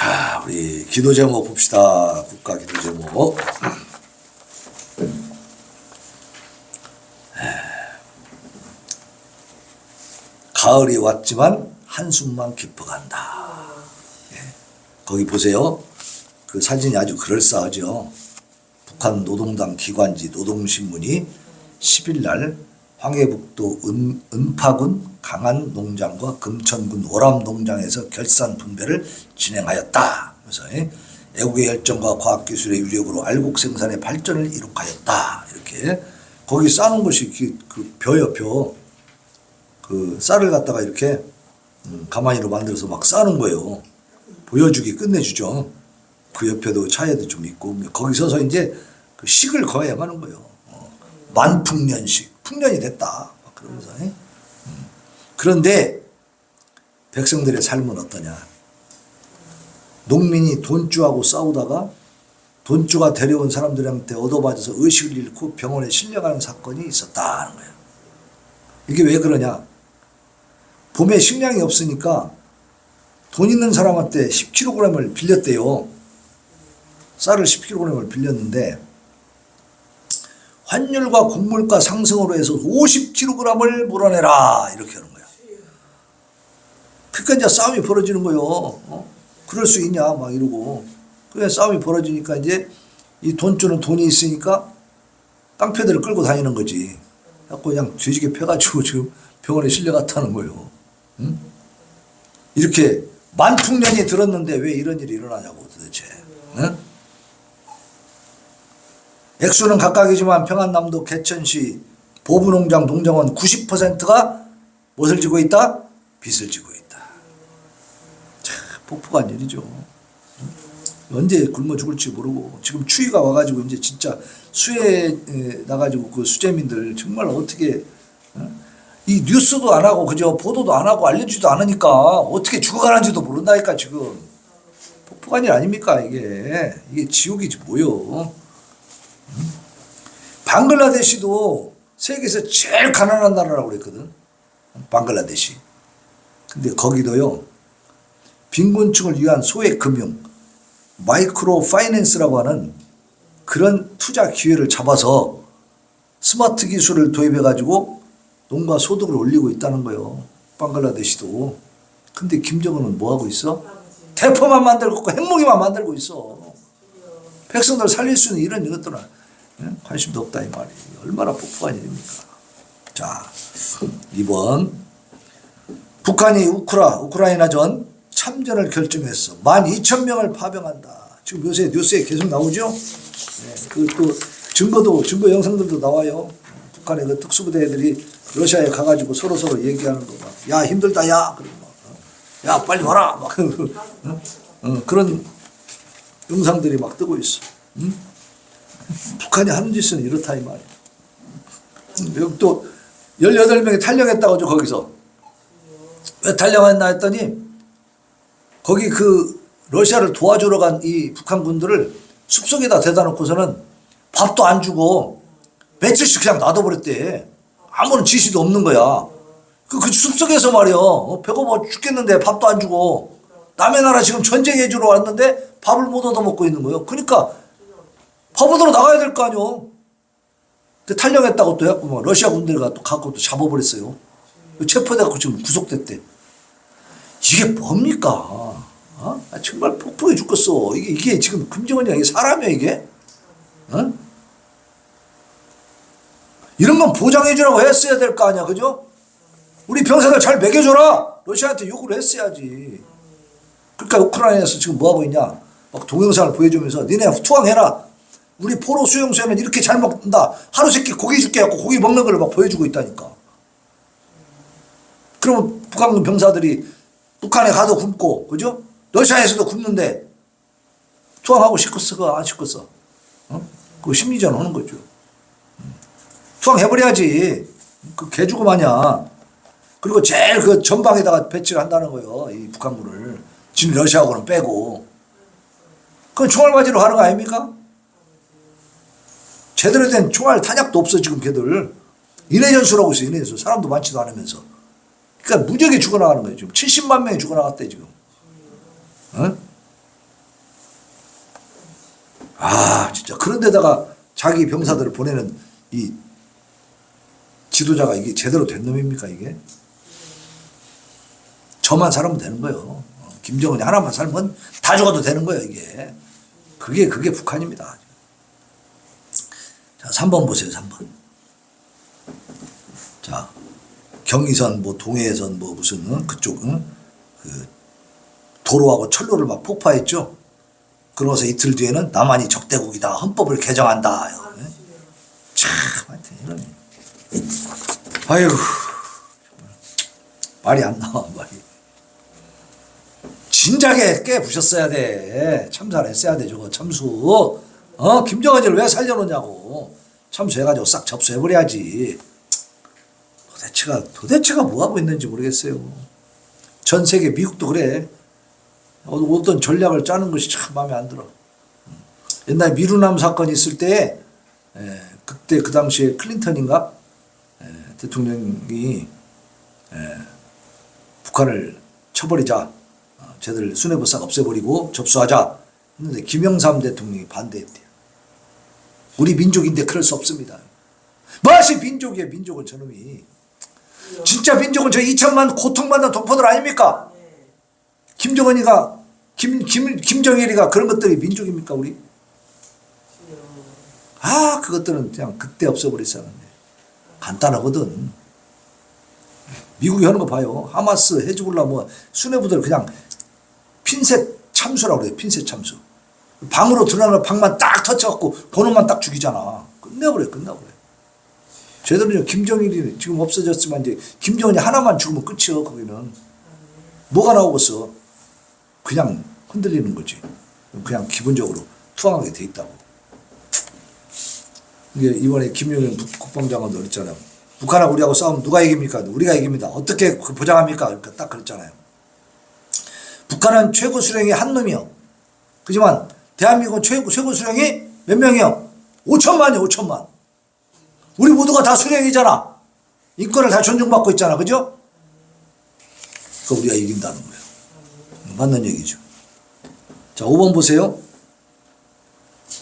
자, 우리 기도 제목 봅시다. 국가 기도 제목. 가을이 왔지만 한숨만 깊어간다. 예. 거기 보세요. 그 사진이 아주 그럴싸하죠. 북한 노동당 기관지 노동신문이 10일 날 황해북도 은, 은파군 강안 농장과 금천군 오람 농장에서 결산 분배를 진행하였다. 그래서 예, 애국의 열정과 과학기술의 위력으로 알곡 생산의 발전을 이룩하였다. 이렇게 거기 싸는 것이 그, 그 벼요 벼. 그 쌀을 갖다가 이렇게 음, 가마니로 만들어서 막 싸는 거예요. 보여주기 끝내주죠. 그 옆에도 차에도 좀 있고 거기 서서 이제 그 식을 거야만 하는 거예요. 어, 만풍년식 풍년이 됐다. 막 그러면서 예? 음. 그런데 백성들의 삶은 어떠냐? 농민이 돈주하고 싸우다가 돈주가 데려온 사람들한테 얻어맞아서 의식을 잃고 병원에 실려가는 사건이 있었다는 거예요. 이게 왜 그러냐? 봄에 식량이 없으니까 돈 있는 사람한테 10kg을 빌렸대요. 쌀을 10kg을 빌렸는데 환율과 곡물가 상승으로 해서 50kg을 물어내라 이렇게 하는 거야. 그러니까 이제 싸움이 벌어지는 거요. 어? 그럴 수 있냐 막 이러고 그래 싸움이 벌어지니까 이제 이 돈 주는 돈이 있으니까 깡패들을 끌고 다니는 거지. 갖고 그냥 뒤지게 패가지고 지금 병원에 실려갔다는 거예요. 응? 이렇게 만풍년이 들었는데 왜 이런 일이 일어나냐고 도대체. 응? 액수는 각각이지만 평안남도 개천시 보부농장 농정원 90%가 무엇을 지고 있다? 빚을 지고 있다. 참 폭폭한 일이죠. 언제 굶어 죽을지 모르고 지금 추위가 와가지고 이제 진짜 수해 에, 나가지고 그 수재민들 정말 어떻게 어? 이 뉴스도 안 하고 그저 보도도 안 하고 알려주지도 않으니까 어떻게 죽어가는지도 모른다니까 지금 폭폭한 일 아닙니까 이게 이게 지옥이지 뭐요. 방글라데시도 세계에서 제일 가난한 나라라고 그랬거든. 방글라데시. 근데 거기도요. 빈곤층을 위한 소액 금융, 마이크로 파이낸스라고 하는 그런 투자 기회를 잡아서 스마트 기술을 도입해 가지고 농가 소득을 올리고 있다는 거예요. 방글라데시도. 근데 김정은은 뭐 하고 있어? 대포만 만들고 핵무기만 만들고 있어. 백성들 살릴 수 있는 이런 이것들은 예? 관심도 없다 이 말이 얼마나 폭폭한 일입니까? 자, 2번 북한이 우크라 우크라이나전 참전을 결정했어. 12,000명을 파병한다. 지금 요새 뉴스에 계속 나오죠? 네, 그또 증거도 증거 영상들도 나와요. 북한의 그 특수부대들이 러시아에 가가지고 서로 서로 얘기하는 거 막, 야 힘들다 야 그리고 막, 어, 야 빨리 와라 막 어? 어, 그런 영상들이 막 뜨고 있어. 응? 북한이 하는 짓은 이렇다 이 말이야. 또 18명이 탈영했다고 하죠 거기서. 왜 탈영했나 했더니 거기 그 러시아를 도와주러 간 이 북한 군들을 숲속에다 대다 놓고서는 밥도 안 주고 며칠씩 그냥 놔둬버렸대. 아무런 지시도 없는 거야. 그, 그 숲속에서 말이야. 어, 배고파 죽겠는데 밥도 안 주고 남의 나라 지금 전쟁 해 주러 왔는데 밥을 못 얻어먹고 있는 거예요. 그러니까 밥 얻으러 나가야 될 거. 근데 탈영했다고 또 해갖고 막 러시아 군대가 또 갖고 또 잡아버렸어요. 체포돼갖고 지금 구속됐대. 이게 뭡니까? 어? 아, 정말 폭풍해 죽겠어. 이게, 이게 지금 금정은이야. 이게 사람이야, 이게? 어? 이런 건 보장해주라고 했어야 될 거 아니야, 그죠? 우리 병사들 잘 먹여줘라! 러시아한테 요구를 했어야지. 그러니까 우크라이나에서 지금 뭐하고 있냐? 막 동영상을 보여주면서 니네 투항해라. 우리 포로 수용소에는 이렇게 잘 먹는다. 하루 세끼 고기 줄게 갖고 고기 먹는 걸 막 보여주고 있다니까. 그러면 북한 병사들이 북한에 가도 굶고, 그죠? 러시아에서도 굶는데 투항하고 싶겠어, 그거 안 싶겠어? 어? 그거 심리전 하는 거죠. 음. 투항해버려야지. 그 개주고 마냐. 그리고 제일 그 전방에다가 배치를 한다는 거예요. 이 북한군을. 지금 러시아하고는 빼고. 그건 총알 맞으러 가는 거 아닙니까? 제대로 된 총알 탄약도 없어 지금 걔들. 인해전수라고 있어 인해전수. 사람도 많지도 않으면서. 그러니까 무적에 죽어나가는 거예요 지금. 70만 명이 죽어나갔대 지금. 응? 아 진짜 그런데다가 자기 병사들을 보내는 이 지도자가 이게 제대로 된 놈입니까 이게? 저만 살면 되는 거예요. 김정은이 하나만 살면 다 죽어도 되는 거예요 이게. 그게 그게 북한입니다. 자 3번 보세요 3번. 자 경의선 뭐 동해선 뭐 무슨 응? 그쪽 응? 그 도로하고 철로를 막 폭파했죠. 그러고서 이틀 뒤에는 남한이 적대국이다. 헌법을 개정한다. 예? 참, 하여튼 이런. 정말 말이 안 나와 말이. 진작에 깨 부셨어야 돼. 참사를 했어야 돼 저거 참수. 어 김정은이를 왜 살려놓냐고. 참수해가지고 싹 접수해버려야지. 도대체가 도대체가 뭐 하고 있는지 모르겠어요. 전 세계 미국도 그래. 어, 어떤 전략을 짜는 것이 참 마음에 안 들어. 옛날 미루남 사건이 있을 때 에, 그때 그 당시에 클린턴인가 에, 대통령이 에, 북한을 쳐버리자 어, 쟤들 수뇌부 싹 없애버리고 접수하자 했는데 김영삼 대통령이 반대했대요. 우리 민족인데 그럴 수 없습니다. 무엇이 민족이에요 민족은 저놈이 진짜 민족은 저 2천만 고통받는 동포들 아닙니까? 김정은이가 김, 김, 김정일이가 그런 것들이 민족입니까 우리? 아 그것들은 그냥 그때 없어버렸어야 하는데 간단하거든 미국이 하는 거 봐요 하마스 헤즈볼라 뭐 수뇌부들 그냥 핀셋 참수라고 그래요 핀셋 참수 방으로 들어가는 방만 딱 터쳐갖고 번호만 딱 죽이잖아 끝내버려 끝내버려 쟤들은 김정일이 지금 없어졌지만 이제 김정은이 하나만 죽으면 끝이요 거기는 뭐가 나오겠어 그냥 흔들리는 거지. 그냥 기본적으로 투항하게 돼 있다고. 이게 이번에 김용현 국- 국방장관도 그랬잖아요. 북한하고 우리하고 싸우면 누가 이깁니까? 우리가 이깁니다. 어떻게 그 보장합니까? 그러니까 딱 그랬잖아요. 북한은 최고 수령이 한 놈이요. 그지만 대한민국은 최고, 최고 수령이 몇 명이요? 5천만이요, 5천만. 우리 모두가 다 수령이잖아. 인권을 다 존중받고 있잖아. 그죠? 그 우리가 이긴다는 거예요. 맞는 얘기죠. 자, 5번 보세요.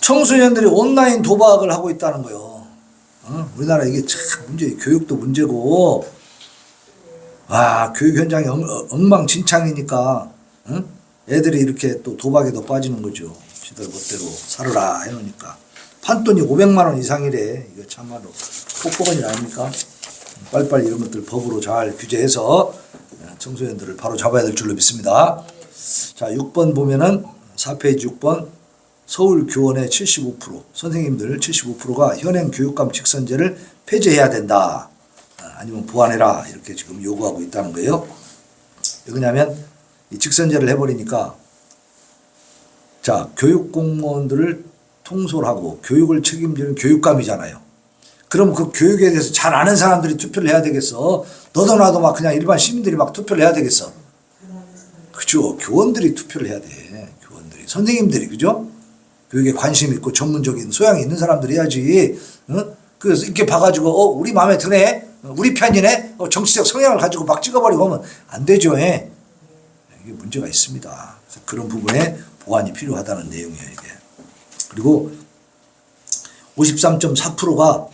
청소년들이 온라인 도박을 하고 있다는 거요. 어? 우리나라 이게 참 문제, 교육도 문제고, 아, 교육 현장이 엉, 어, 엉망진창이니까, 응? 애들이 이렇게 또 도박에도 빠지는 거죠. 지들 멋대로 살아라 해놓으니까. 판돈이 500만 원 이상이래. 이거 참말로 폭포건이 아닙니까? 빨리빨리 이런 것들 법으로 잘 규제해서 청소년들을 바로 잡아야 될 줄로 믿습니다. 자, 6번 보면은 4페이지 6번 서울 교원의 75% 선생님들 75%가 현행 교육감 직선제를 폐지해야 된다. 아, 아니면 보완해라 이렇게 지금 요구하고 있다는 거예요. 왜 그러냐면 이 직선제를 해버리니까 자 교육 공무원들을 통솔하고 교육을 책임지는 교육감이잖아요. 그럼 그 교육에 대해서 잘 아는 사람들이 투표를 해야 되겠어. 너도 나도 막 그냥 일반 시민들이 막 투표를 해야 되겠어. 그죠. 교원들이 투표를 해야 돼. 교원들이. 선생님들이, 그죠? 교육에 관심 있고 전문적인 소양이 있는 사람들이 해야지. 응? 그래서 이렇게 봐가지고, 어, 우리 마음에 드네? 어, 우리 편이네? 어, 정치적 성향을 가지고 막 찍어버리고 하면 안 되죠. 예. 이게 문제가 있습니다. 그런 부분에 보완이 필요하다는 내용이에요, 이게. 그리고 53.4%가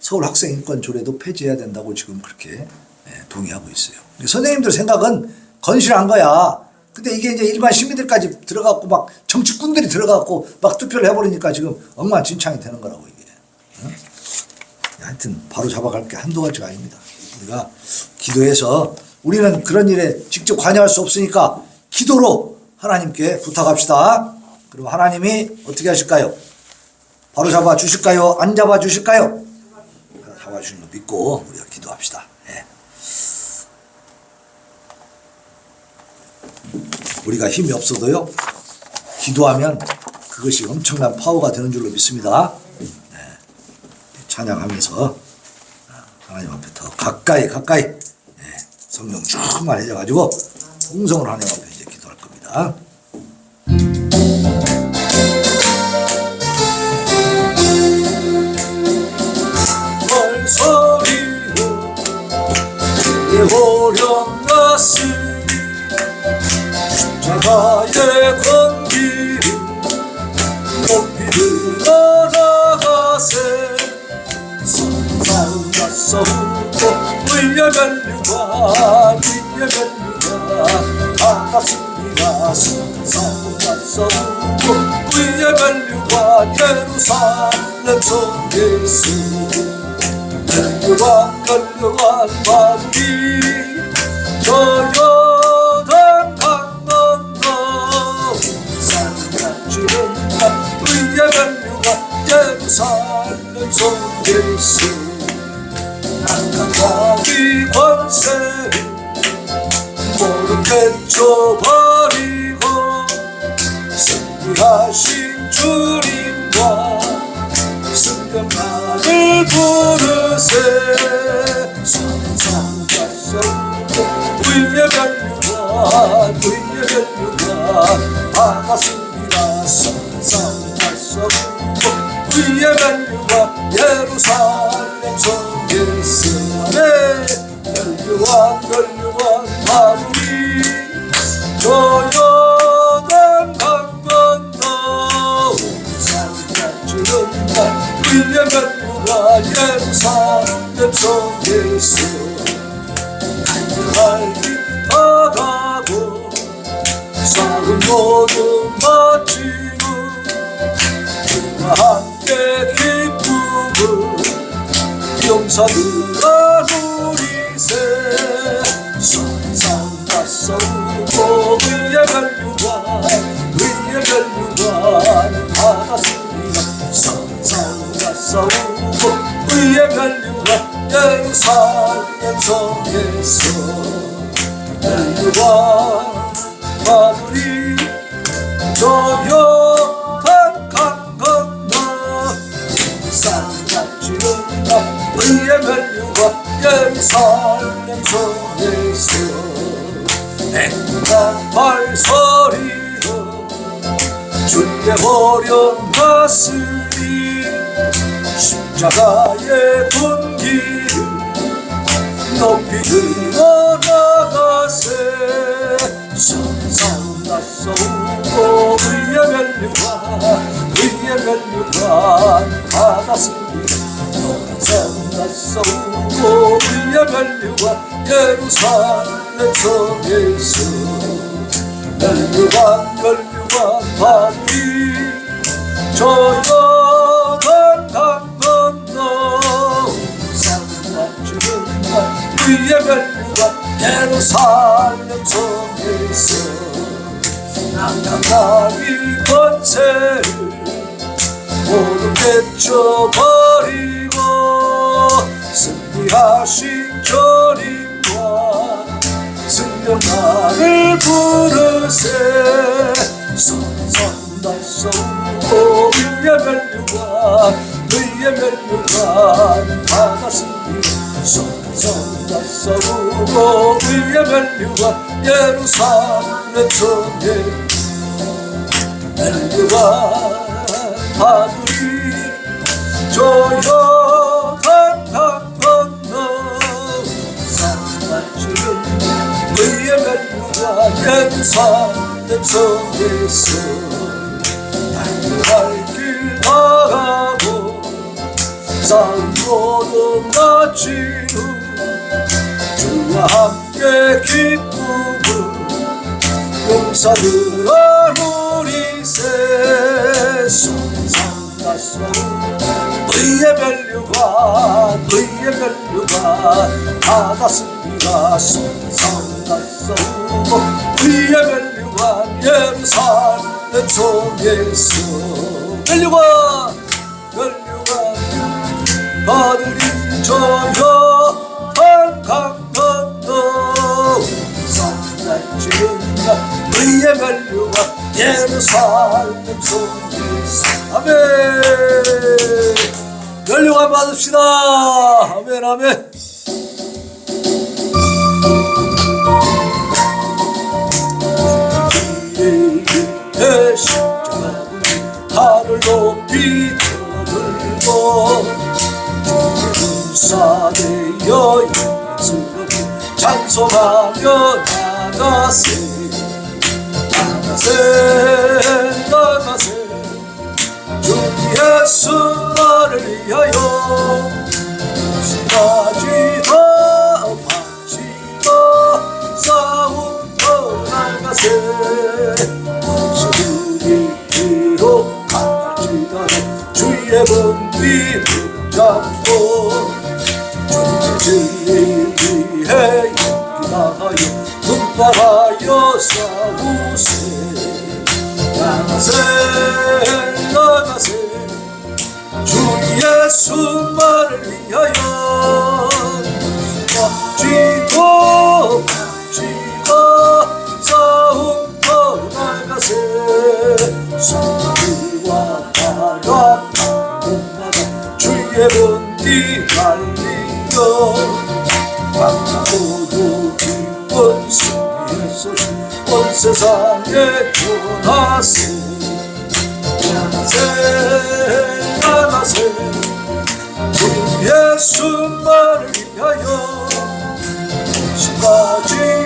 서울 학생 인권 조례도 폐지해야 된다고 지금 그렇게 예, 동의하고 있어요. 선생님들 생각은 건실한 거야. 근데 이게 이제 일반 시민들까지 들어갔고 막 정치꾼들이 들어갔고 막 투표를 해버리니까 지금 엉망진창이 되는 거라고 이게. 응? 하여튼 바로 잡아갈 게 한두 가지가 아닙니다. 우리가 기도해서 우리는 그런 일에 직접 관여할 수 없으니까 기도로 하나님께 부탁합시다. 그리고 하나님이 어떻게 하실까요? 바로 잡아 주실까요? 안 잡아 주실까요? 잡아 주는 거 믿고 우리가 기도합시다. 예. 우리가 힘이 없어도요. 기도하면 그것이 엄청난 파워가 되는 줄로 믿습니다. 네. 찬양하면서 하나님 앞에 더 가까이 가까이 예. 성령 충만해져 가지고 풍성을 하나님 앞에 합니다. 소리로 예호령 났으니 자가의 권기를 높이 들어나가세 성상났어 울려면 유가 울려면 유가 아깝습니다 가주는 날 위에 멜류관 예루살렘 성 예수 낙하기 권세를 모르게 쳐버리고 승리하신 주님과 승격만을 부르세. 성도 위에 멸류관 위에 멸류관 반갑습니다. 성도 위에 멸류관 예루살렘 네 멸류관 멸류관 마무리 조용한 강 건너 산가주는 날 위에 멸류관 예루살렘 성예수 날기 바다고 사은 모든 마치고 주와 함께 기쁨을 용사들아 누리세. 선상가 싸우고 위에 멸류관 위에 멸류관 받았습니다. 선상가 싸우고 위에 멸류관 예루살렘 성에서 멸류관 마무리. 조용 멸류가 예루살렘 성에서 행복한 발소리로 주의 어려운 가슴이 십자가의 분기를 높이 들어 쏘고 위에 멸류관 예루살렘 성에서 멸류관 멸류관 바위 조용한 강 건너. 산가주는 날 위에 멸류관 예루살렘 성에서 낙하가기 권세를 모두 깨쳐버리고 승리하신 주님과 승령나를 부르세. 쏘고 위에 멸류관 위에 멸류관 받았습니다. 쏘고 위에 멸류관 예루살렘 성에 멜류관 하늘이 조용 멜류관 예루살렘 성에서 달려갈 길 가고 싸움 모든 마치고 주와 함께 기쁨을 용사들아 누리세 손상가서 의의 멸류관 의의 멸류관 받았습니다 손상가 서 의의 멸류관 예루살렘 성에서 멸류관 멸류관 바들이 조용한 강 건너 산날지는 날 위에 멸류관 예루살렘 성에서 아멘. 멸류관 받읍시다. 아멘 아멘 여 예수롭게 찬송하며 나가세. 나가세 나가세. 주 예수 나를 위하여 무엇까지도 바치고 싸움도 나가세. 주님이 뒤로 가지도 주의 몸이 붙잡고 싸우세 나가세 나가세 주 예수만을 위하여 쥐고 쥐고 싸움터 나가세 성들과 바다 곳마다 주의 본디 날리며 세상에 나가세 나가세. 주 예수만을 위하여 시가지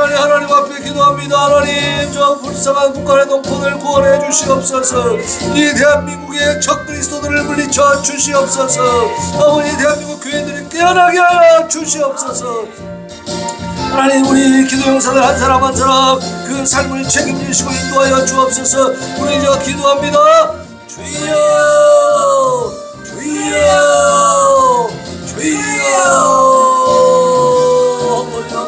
시간에 하나님 앞에 기도합니다. 하나님 저 불쌍한 국가의 동포들 구원해 주시옵소서. 이 대한민국의 적그리스도들을 물리쳐 주시옵소서. 아버니 대한민국 교회들이 깨어나게 하여 주시옵소서. 하나님 우리 기도 용사들 한 사람 한 사람 그 삶을 책임지시고 인도하여 주옵소서 우리 저 기도합니다 주여 주여 주여